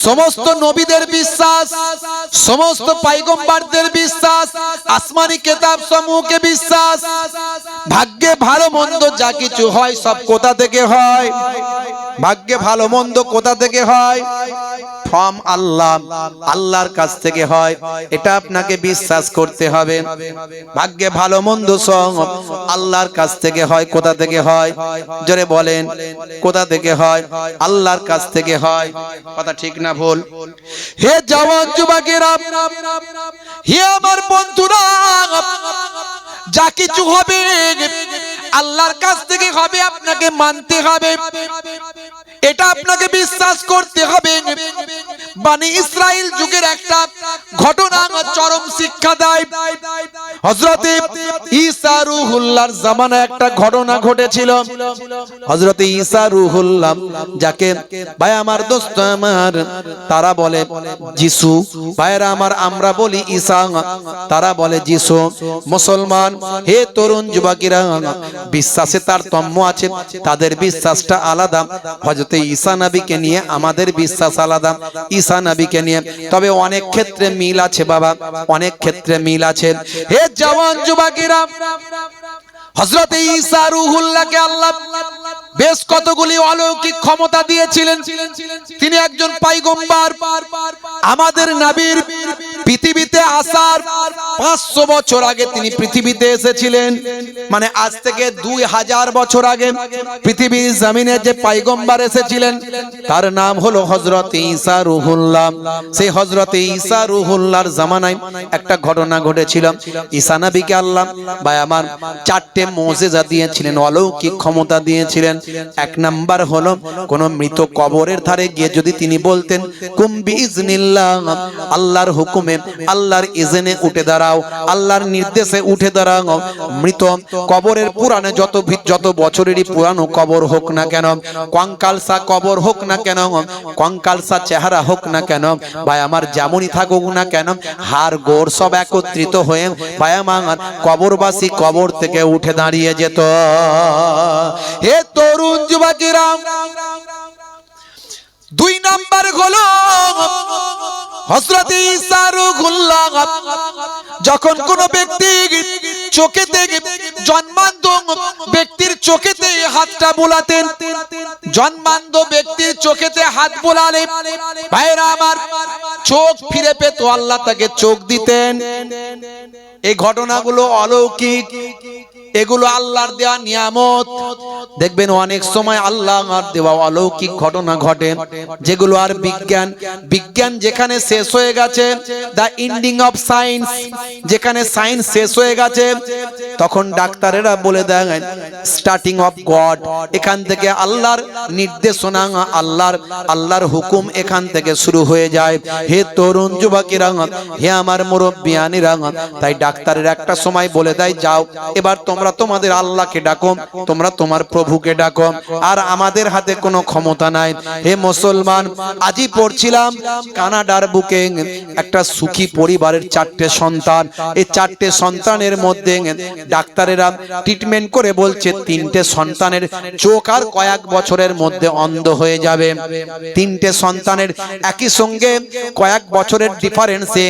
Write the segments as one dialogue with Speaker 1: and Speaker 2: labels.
Speaker 1: সমস্ত নবীদের বিশ্বাস, সমস্ত পাইগম্বারদের বিশ্বাস, আসমানি কেতাব সমূহকে বিশ্বাস। ভাগ্যে ভালো, মন্দ যা কিছু হয়, সব কোথা থেকে হয়? ভাগ্যে ভালো মন্দ কোথা থেকে হয়? ফ্রম আল্লাহ। আল্লাহর কাছ থেকে হয়। এটা আপনাকে বিশ্বাস করতে হবে। ভাগ্যে ভালো মন্দ সব আল্লাহর কাছ থেকে হয়। কোথা থেকে হয়? জোরে বলেন, কোথা থেকে হয়? আল্লাহর কাছ থেকে হয়। কথা ঠিক না ভুল? হে জওয়ান যুবকেরা, হে আমার বন্ধুরা, যা কিছু হবে আল্লাহর কাছ থেকে হবে আপনাকে মানতে হবে। এটা আপনাকে বিশ্বাস করতে হবে। বানি ইসরায়েল যুগের একটা ঘটনা চরম শিক্ষা দেয়। হজরতে ঈসা রুহুল্লাহর একটা ঘটনা ঘটেছিল। হজরতে ঈসা রুহুল্লাহ যাকে, ভাই আমার দোস্ত আমার। তারা বলে, যিশু। ভাইরা আমার, আমরা বলি ঈসা। তারা বলে, যিশু, মুসলমান, হে তরুণ যুবকেরা, বিশ্বাসে তার তম্য আছে, তাদের বিশ্বাসটা আলাদা। হজরতে ঈসা নবীকে নিয়ে আমাদের বিশ্বাস আলাদা, ঈসা নবীকে নিয়ে। তবে অনেক ক্ষেত্রে মিল আছে বাবা, অনেক ক্ষেত্রে মিল আছে। হে জওয়ান যুবকেরা, হযরত ঈসা রূহুল্লাহকে আল্লাহ বেশ কতগুলি অলৌকিক ক্ষমতা দিয়েছিলেন। তিনি একজন পাইগম্বার। আমাদের নবীর পৃথিবীতে আসার পাঁচশো বছর আগে তিনি পৃথিবীতে এসেছিলেন। মানে আজ থেকে দুই হাজার বছর আগে পৃথিবীর জমিনে যে পাইগম্বার এসেছিলেন, তার নাম হলো হজরত ঈসা রুহুল্লাহ। সেই হজরত ঈসা রুহুল্লাহর জামানায় একটা ঘটনা ঘটেছিল। ঈসা নবীকে আল্লাহ বা আমার চারটে মোজেজা দিয়েছিলেন, অলৌকিক ক্ষমতা দিয়েছিলেন। এক নাম্বার হলো কোন মৃত কবরের ধারে গিয়ে যদি তিনি বলতেন কুম্বি ইজনিল্লাহ আল্লাহর হুকুমে আল্লাহর ইজনে উঠে দাঁড়াও আল্লাহর নির্দেশে উঠে দাঁড়াও মৃত কবরের পুরাণে যত যত বছরেরই পুরানো কবর হোক না কেন কঙ্কালসা কবর হোক না কেন কঙ্কালসা চেহারা হোক না কেন ভাই আমার যেমনই থাকুক না কেন হার গোড় সব একত্রিত হয়ে ভাই আমার কবরবাসী কবর থেকে উঠে দাঁড়িয়ে যেত। হে তরুণ যুবকেরা দুই নাম্বার হলো হজরত যখন কোন ব্যক্তি চোখেতে জন্মান্ধ ব্যক্তির চোখেতে হাতটা বোলাতেন জন্মান্ধ ব্যক্তির চোখেতে হাত বোলালে ভাইরা আমার, চোখ ফিরে পেত, আল্লাহ তাকে চোখ দিতেন। এই ঘটনাগুলো অলৌকিক। এগুলো আল্লাহর দেওয়া নিয়ামত। দেখবেন অনেক সময় আল্লাহ দেওয়া অলৌকিক ঘটনা ঘটে, যেগুলো আর বিজ্ঞান বিজ্ঞান যেখানে শেষ হয়ে গেছে দা এন্ডিং অফ সায়েন্স যেখানে সায়েন্স শেষ হয়ে গেছে, তখন ডাক্তারেরা বলে দেয় স্টার্টিং অফ গড এখান থেকে আল্লাহর নির্দেশনা, আল্লাহর আল্লাহর হুকুম এখান থেকে শুরু হয়ে যায়। হে তরুণ যুবকেরা, হে আমার মুরব্বিয়ানিরা, তাই ডাক্তারের একটা সময় বলে দেয়, যাও, এবার তোমরা তোমাদের আল্লাহকে ডাকো, তোমরা তোমার প্রভুকে ডাকো। আর আমাদের হাতে কোনো ক্ষমতা নাই। হে মুসলমান, আজই পড়ছিলাম কানাডার বুকে একটা সুখী পরিবারের চারটে সন্তান। এই চারটে সন্তানের মধ্যে ডাক্তারেরা ট্রিটমেন্ট করে বলছে, তিনটে সন্তানের চোখ আর কয়েক বছরের মধ্যে অন্ধ হয়ে যাবে। তিনটে সন্তানের একই সঙ্গে কয়েক বছরের ডিফারেন্সে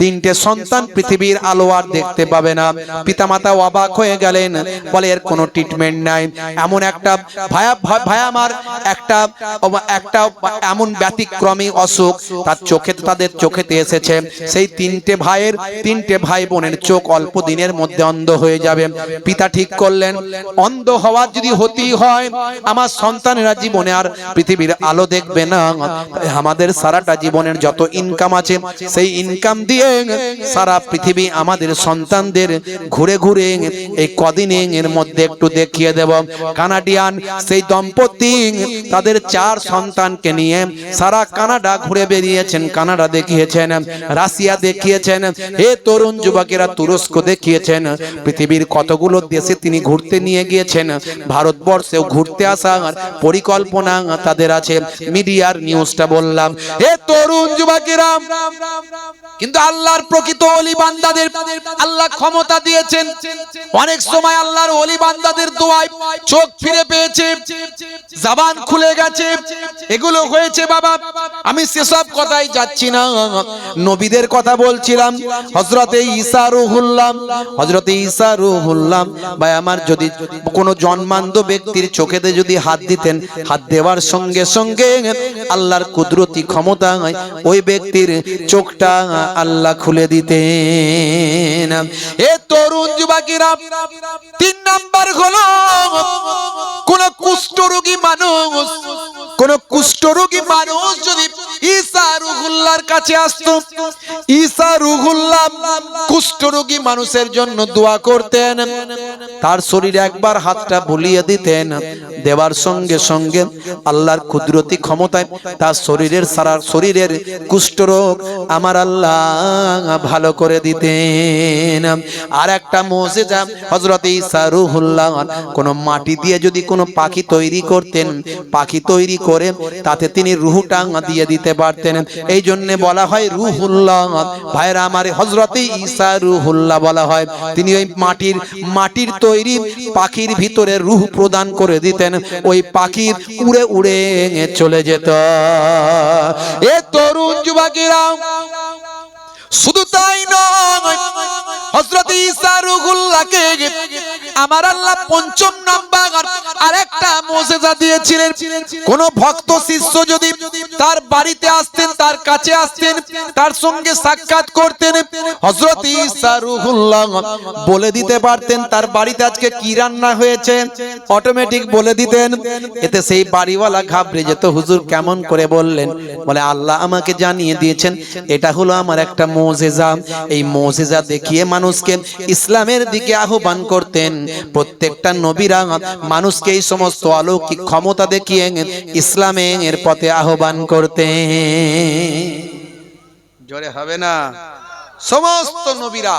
Speaker 1: তিনটে সন্তান পৃথিবীর আলো আর দেখতে পাবে না। পিতামাতা অবাক হয়ে গেলেন বলে এর কোনো ট্রিটমেন্ট নাই। এমন একটা ভায়া ভায়া আমার একটা একটা এমন ব্যতিক্রমী অসুখ তার চোখে তাদের চোখেতে এসেছে। সেই তিনটে ভাইয়ের তিনটে ভাই বোনের চোখ অল্প দিনের মধ্যে অন্ধ হয়ে যাবে। পিতা ঠিক করলেন, অন্ধ হওয়ার যদি হতেই হয়, আমার সন্তানেরা জীবনে আর পৃথিবীর আলো দেখবে না। আমাদের সারাটা জীবনের যত ইনকাম আছে, সেই ইনকাম দিয়ে সারা পৃথিবী আমাদের সন্তানদের ঘুরে ঘুরে এই কদিনে এর মধ্যে একটু দেখিয়ে দেব। কানাডিয়ান সেই দম্পতি তাদের চার সন্তানকে নিয়ে সারা কানাডা ঘুরে বেরিয়েছেন, কানাডা দেখিয়েছেন, রাশিয়া দেখিয়েছেন, এ তরুণ যুবকেরা তুরস্ক দেখিয়েছেন, পৃথিবীর কতগুলো দেশে তিনি ঘুরতে নিয়ে গিয়েছেন, ভারতবর্ষেও ঘুরতে আসার পরিকল্পনা তাদের আছে, মিডিয়ার নিউজটা বললাম। এ তরুণ যুবকেরা, কিন্তু আল্লাহর প্রকৃত অলি বান্দাদের, আল্লাহ ক্ষমতা দিয়েছেন, অনেক সময় আল্লাহর ওলি বান্দাদের দোয়ায় চোখ ফিরে পেয়েছে, জবান খুলে গেছে, এগুলো হয়েছে বাবা, আমি সেসব কথাই যাচ্ছি না। নবীদের কথা বলছিলাম হজরতে ঈসা রুহুল্লাম হজরতে ঈসা রুহুল্লাম, ভাই আমার যদি কোনো জন্মান্ধ ব্যক্তির চোখেতে যদি হাত দিতেন, হাত দেওয়ার সঙ্গে সঙ্গে আল্লাহর কুদরতি ক্ষমতা ওই ব্যক্তির চোখটা আল্লাহ খুলে দিতেন। এ তরুণ যুবকেরা তিন নাম্বার হলো, কোন কুষ্ঠরোগী মানুষ, কোন কুষ্ঠরোগী মানুষ যদি ঈসা রুহুল্লাহর কাছে আসতো, ঈসা রুহুল্লাহ কুষ্ঠরোগী মানুষের জন্য দোয়া করতেন, তার শরীরে একবার হাতটা বুলিয়ে দিতেন, দেওয়ার সঙ্গে সঙ্গে আল্লাহর কুদরতি ক্ষমতায় তার শরীরের সারা শরীরের কুষ্ঠরোগ আমার আল্লাহ ভালো করে দিতেন। আর একটা মসজিদা হজরত ঈসা রুহুল্লাহ কোন মাটি দিয়ে যদি পাখি তৈরি করতেন, পাখি তৈরি করে তাতে তিনি রুহুটা দিয়ে দিতে পারতেন। এই বলা হয় রুহুল্লাহ ভাইরা আমার হজরতে রুহুল্লাহ বলা হয়, তিনি ওই মাটির মাটির তৈরি পাখির ভিতরে রুহ প্রদান করে দিতেন, ওই পাখির উড়ে উড়ে চলে যেত। এ তরুণ শুধু তাই নয়, হযরত ঈসা রুহুল্লাহকে আমার আল্লাহ পঞ্চম নাম্বার আরেকটা মোজেজা দিয়েছিলেন। কোন ভক্ত শিষ্য যদি তার বাড়িতে আসতেন, তার কাছে আসতেন, তার সঙ্গে সাক্ষাৎ করতেন, হযরত ঈসা রুহুল্লাহ বলে দিতে পারতেন, তার বাড়িতে আজকে কি রান্না হয়েছে? অটোমেটিক বলে দিতেন, এতে সেই বাড়িওয়ালা ঘাবড়ে যেত। হুজুর কেমন করে বললেন? বলে, আল্লাহ আমাকে জানিয়ে দিয়েছেন, এটা হলো আমার একটা মোজেজা। এই মোজেজা দেখিয়ে মানুষকে ইসলামের দিকে আহ্বান করতেন। প্রত্যেকটা নবীরা মানুষকে এই সমস্ত অলৌকিক ক্ষমতা দেখিয়ে ইসলামের পথে আহ্বান করতেন। জোরে হবে না? সমস্ত নবীরা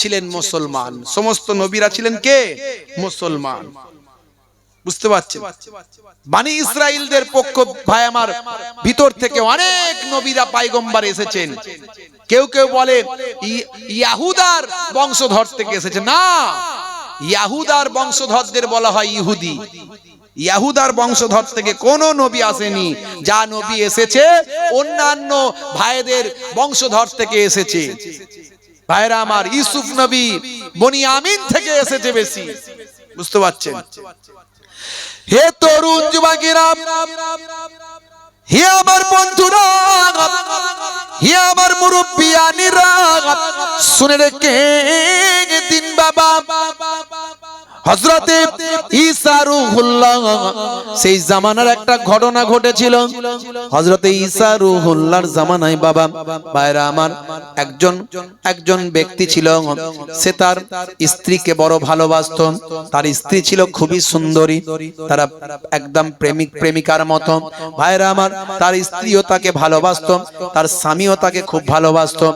Speaker 1: ছিলেন মুসলমান। সমস্ত নবীরা ছিলেন কে? মুসলমান। বুঝতে পারছেন? বানি ইসরায়েলদের পক্ষ, ভাই আমার, ভিতর থেকে অনেক নবীরা পাইগম্বার এসেছেন। কেউ কেউ বলে ইয়াহুদার বংশধর থেকে এসেছে। না, ইয়াহুদার বংশধরদের বলা হয় ইহুদি। ইয়াহুদার বংশধর থেকে কোন নবী আসেনি। যা নবী এসেছে, অন্যান্য ভাইদের বংশধর থেকে এসেছে। ভাইরা আমার, ইউসুফ নবী বনি আমিন থেকে এসেছে বেশি। বুঝতে পারছেন? হে তরুণ যুবকেরা হে আমার বন্ধুরা হে আমার মুরব্বিয়ানিরা শুনে রেখে দিন বাবা। হজরতে ঈসা রুহুল্লাহ, সেই জামানার একটা ঘটনা ঘটেছিল। হজরতে ঈসা রুহুল্লাহর জামানায় বাবা, ভাইরা আমার, একজন একজন ব্যক্তি ছিল, সে তার স্ত্রীকে বড় ভালোবাসতো। তার স্ত্রী ছিল খুবই সুন্দরী, তারা একদম প্রেমিক, প্রেমিকার মতো। ভাইরা আমার, তার স্ত্রীও তাকে ভালোবাসতো, তার স্বামীও তাকে খুব ভালোবাসতো।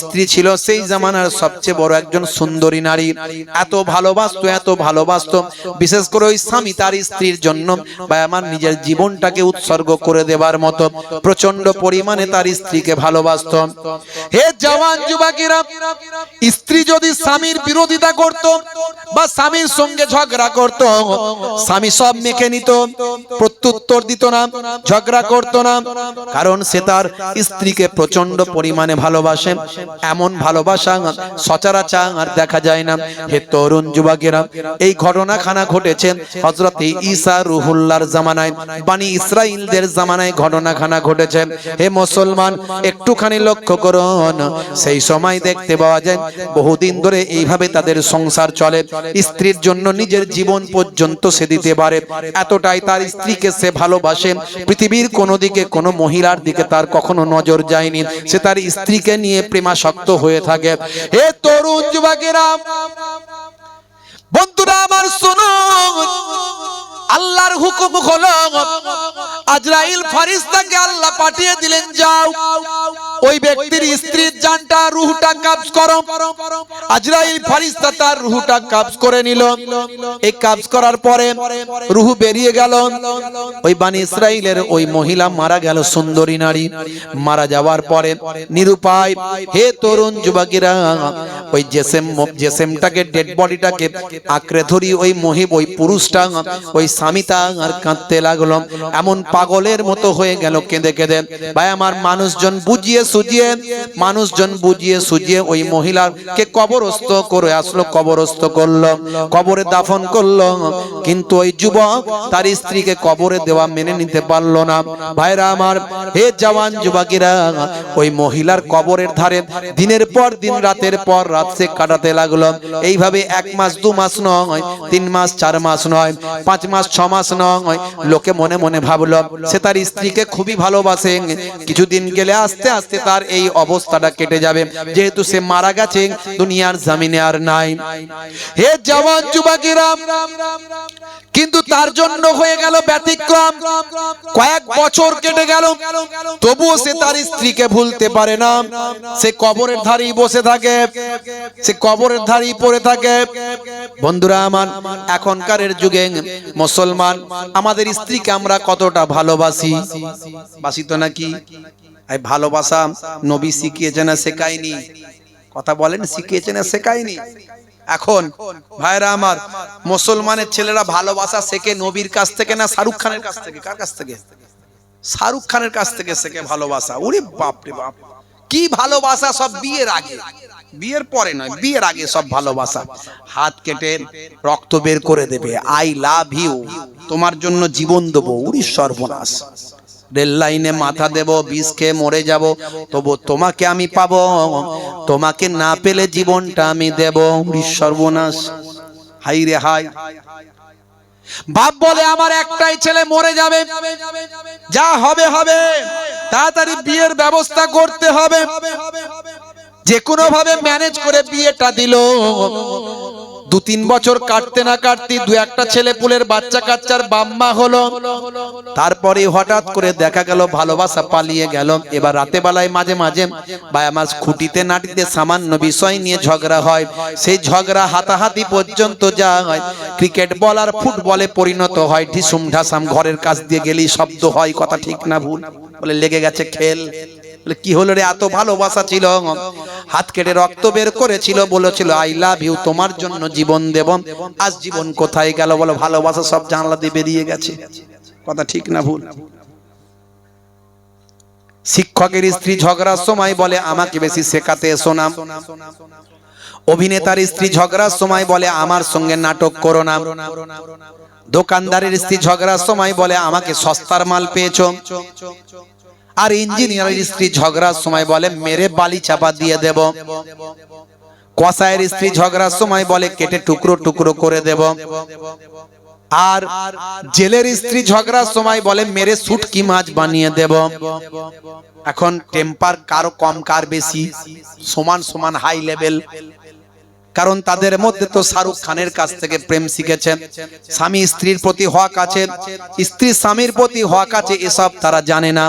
Speaker 1: স্ত্রী ছিল সেই জামানার সবচেয়ে বড় একজন সুন্দরী নারী। এত ভালোবাসতো, এত ভালোবাসতো। বিশেষ করে ওই স্বামী তার স্ত্রীর জন্য বা আমার নিজের জীবনটাকে উৎসর্গ করে দেবার মতো প্রচণ্ড পরিমাণে তার স্ত্রীকে ভালোবাসতো। হে জওয়ান যুবকেরা, স্ত্রী যদি স্বামীর বিরোধিতা করত বা স্বামীর সঙ্গে ঝগড়া করত, স্বামী সব মেখে নিত, প্রত্যুত্তর দিত না, ঝগড়া করত না, কারণ সে তার স্ত্রীকে প্রচণ্ড পরিমাণে ভালোবাসে। এমন ভালোবাসা সচরাচর আর দেখা যায় না। হে তরুণ যুবকেরা এই ঘটনাখানা ঘটেছে হজরত ঈসা রুহুল্লার জামানায়। বানি ইসরাইলদের জামানায় ঘটনাখানা ঘটেছে। হে মুসলমান, একটুখানি লক্ষ্য করুন। সেই সময় দেখতে পাওয়া যায়, বহুদিন ধরে এইভাবে তাদের সংসার চলে। স্ত্রীর জন্য নিজের জীবন পর্যন্ত সে দিতে পারে। এতটাই তার স্ত্রীকে সে ভালোবাসে। পৃথিবীর কোনো দিকে কোনো মহিলার দিকে তার কখনো নজর যায়নি। সে তার স্ত্রীকে নিয়ে প্রেমাসক্ত হয়ে থাকে। হে তরুণ যুবকেরা! আল্লাহর হুকুম হলো আজরাইল ফারিস্তাকে আল্লাহ পাঠিয়ে দিলেন যাও। ওই ব্যক্তির স্ত্রীর জানটা রুহটা কাবজ করো আজরাইল ফারিস্তা তার রুহটা কাবজ করে নিল। এই কাবজ করার পরে রুহু বেরিয়ে গেল। ওই বানি ইসরাইলের ওই মহিলা মারা গেল, সুন্দরী নারী। মারা যাওয়ার পরে নিরুপায়, হে তরুণ যুবকেরা, ওই জেসেম, জেসেমটাকে ডেড বডিটাকে আঁকড়ে ধরি। ওই মহিব, ওই পুরুষটা, ওই স্বামীটা আর কাঁদতে লাগল। এমন পাগলের মতো হয়ে গেল কেঁদে কেঁদে। ভাই, আমার মানুষজন বুঝিয়ে সুজিয়ে, মানুষজন বুঝিয়ে সুজিয়ে ওই মহিলাকে কবরস্থ করে আসলো, কবরস্থ করল, কবরে দাফন করল। কিন্তু ওই যুবক তার স্ত্রীকে কবরে দেওয়া মেনে নিতে পারল না। ভাইরা আমার, হে জওয়ান যুবকেরা, ওই মহিলার কবরের ধারে দিনের পর দিন, রাতের পর রাত সে কাটাতে লাগল। এইভাবে এক মাস, দু মাস নয়, তিন মাস, চার মাস নয়, পাঁচ মাস, ছ মাস নয়, লোকে মনে মনে ভাবলো, সে তার স্ত্রীকে খুবই ভালোবাসে। কিছুদিন গেলে আস্তে আস্তে তার এই অবস্থাটা কেটে যাবে। যেহেতু সে মারা গেছে, দুনিয়ার জামিনে আর নাই। হে জওয়ান যুবকেরা, কিন্তু তার জন্য হয়ে গেল ব্যতিক্রম। কয়েক বছর কেটে গেল, তবুও সে তার স্ত্রীকে ভুলতে পারে না। সে কবরের ধারেই বসে থাকে, সে কবরের ধারেই পড়ে থাকে। বন্ধুরা আমার, এখনকারের যুগে মুসলমান, আমাদের স্ত্রীকে আমরা কতটা ভালোবাসি? বাসি তো নাকি? এই ভালোবাসা নবী শিখিয়েছে না শেখায়নি। কথা বলেন শিখিয়েছে না শেখায়নি। এখন ভাইরা আমার, মুসলমানের ছেলেরা ভালোবাসা শেখে নবীর কাছ থেকে না শাহরুখ খানের কাছ থেকে? কার কাছ থেকে? শাহরুখ খানের কাছ থেকে শেখে ভালোবাসা। ওরে বাপ রে বাপ। কি ভালোবাসা সব বিয়ের আগে? বিয়ের পরে নয়, বিয়ের আগে সব ভালোবাসা। হাত কেটে রক্ত বের করে দেবে। I love you. তোমার জন্য জীবন দেবো। উড়ি সর্বনাশ রেল লাইনে মাথা দেব, বিষ খেয়ে মরে যাব, তবু তোমাকে আমি পাবো। তোমাকে না পেলে জীবনটা আমি দেব সর্বনাশ। হাই রে হাই। বাপ বলে, আমার একটাই ছেলে মরে যাবে। যা হবে হবে। তাড়াতাড়ি বিয়ের ব্যবস্থা করতে হবে। যে কোনো ভাবে ম্যানেজ করে বিয়েটা দিল। দু তিন বছর কাটতে না কাটতে দু একটা ছেলে পুলের বাচ্চা কাচ্চার বাম্মা হলো। তারপরে হঠাৎ করে দেখা গেল, ভালোবাসা পালিয়ে গেল। এবার রাতে বেলায় মাঝে মাঝে বা আমার খুঁটিতে নাটিতে সামান্য বিষয় নিয়ে ঝগড়া হয়। সেই ঝগড়া হাতাহাতি পর্যন্ত যা হয় ক্রিকেট বল আর ফুটবলে পরিণত হয়। ঢিসুম ঢাসাম ঘরের কাছ দিয়ে গেলেই শব্দ হয়, কথা ঠিক না, ভুল। বলে, লেগে গেছে খেল। কি হলো রে? এত ভালোবাসা ছিল। হাত কেটে রক্ত বের করেছিল, বলেছিল আই লাভ ইউ তোমার জন্য জীবন দেব। আজ জীবন কোথায় গেল বলো, ভালোবাসা সব জানলা দিয়ে বেরিয়ে গেছে। কথা ঠিক না ভুল। শিক্ষকের স্ত্রী ঝগড়ার সময় বলে, আমাকে বেশি শেখাতে এসো না। অভিনেতার স্ত্রী ঝগড়ার সময় বলে, আমার সঙ্গে নাটক করো না। দোকানদারের স্ত্রী ঝগড়ার সময় বলে, আমাকে সস্তার মাল পেয়েছ। আর ইঞ্জিনিয়ারের স্ত্রী ঝগড়ার সময় বলে মেরে বালি চাপা দিয়ে দেব। কসাইয়ের স্ত্রী ঝগড়ার সময় বলে কেটে টুকরো টুকরো করে দেব। আর জেলের স্ত্রী ঝগড়ার সময় বলে মেরে সুটকি মাছ বানিয়ে দেব। এখন টেম্পার কারও কম কার বেশি? সমান সমান হাই লেভেল কারণ তাদের মধ্যে তো শাহরুখ খানের কাছ থেকে প্রেম শিখেছেন স্বামী স্ত্রীর প্রতি হক আছে, স্ত্রী স্বামীর প্রতি হক আছে, এসব তারা জানে না,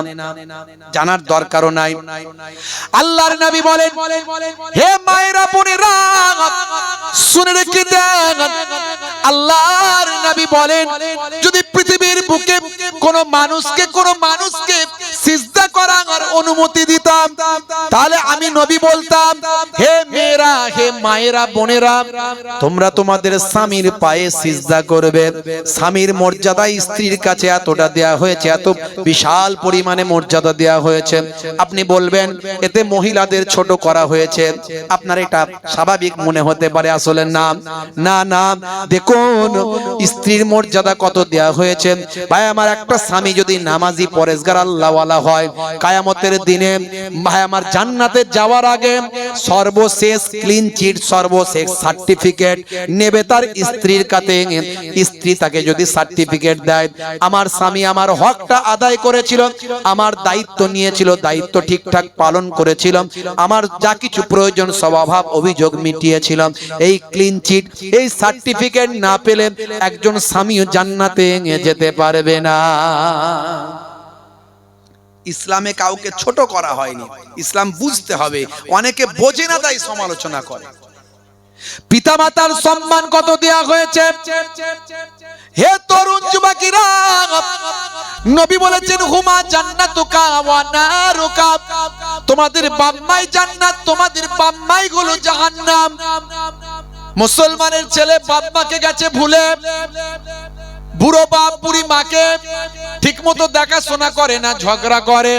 Speaker 1: জানার দরকারও নাই। আল্লাহর নবী বলেন, হে মায়েরা বোনেরা, শুনে রেখে দেন। আল্লাহর নবী বলেন, যদি পৃথিবীর বুকে কোন মানুষকে কোন মানুষকে করার অনুমতি দিতাম। তাহলে আমি নবী বলতাম, হে মেয়েরা, হে মায়েরা, বোনেরা, তোমরা তোমাদের স্বামীর পায়ে সিজদা করবে। স্বামীর মর্যাদা স্ত্রীর কাছে এতটা দেয়া হয়েছে, এত বিশাল পরিমাণে মর্যাদা দেয়া হয়েছে। আপনি বলবেন, এতে মহিলাদের ছোট করা হয়েছে। আপনার এটা স্বাভাবিক মনে হতে পারে আসলে না। না না, দেখুন, স্ত্রীর মর্যাদা কত দেয়া হয়েছে। ভাই, আমার একটা স্বামী যদি নামাজি পরেশগার আল্লাহওয়ালা হয় কায়ামতের দিনে ভাই আমার জান্নাতে যাওয়ার আগে সর্বশেষ ক্লিন চিট সর্বশেষ সার্টিফিকেট নেবে তার স্ত্রীর কাছে। স্ত্রী তাকে যদি সার্টিফিকেট দেয় আমার স্বামী আমার হকটা আদায় করেছিল আমার দায়িত্ব নিয়েছিল দায়িত্ব ঠিকঠাক পালন করেছিল আমার যা কিছু প্রয়োজন সব অভাব অভিযোগ মিটিয়েছিল এই ক্লিন চিট এই সার্টিফিকেট না পেলে একজন স্বামীও জান্নাতে যেতে পারবে না। ইসলামে কাউকে ছোট করা হয়নি। ইসলাম বুঝতে হবে। অনেকে বোঝে না, তাই সমালোচনা করে। পিতামাতার সম্মান কত দেয়া হয়েছে? হে তরুণ যুবকেরা, নবী বলেছেন, হুমা জান্নাতুকা ওয়া নারুকা। তোমাদের বাম্মাই জান্নাত, তোমাদের বাম্মাই গুলো জাহান্নাম। মুসলমানের ছেলে বাম্মাকে গেছে ভুলে। বুড়ো বাপ বুড়ি মাকে ঠিক মতো দেখাশোনা করে না ঝগড়া করে।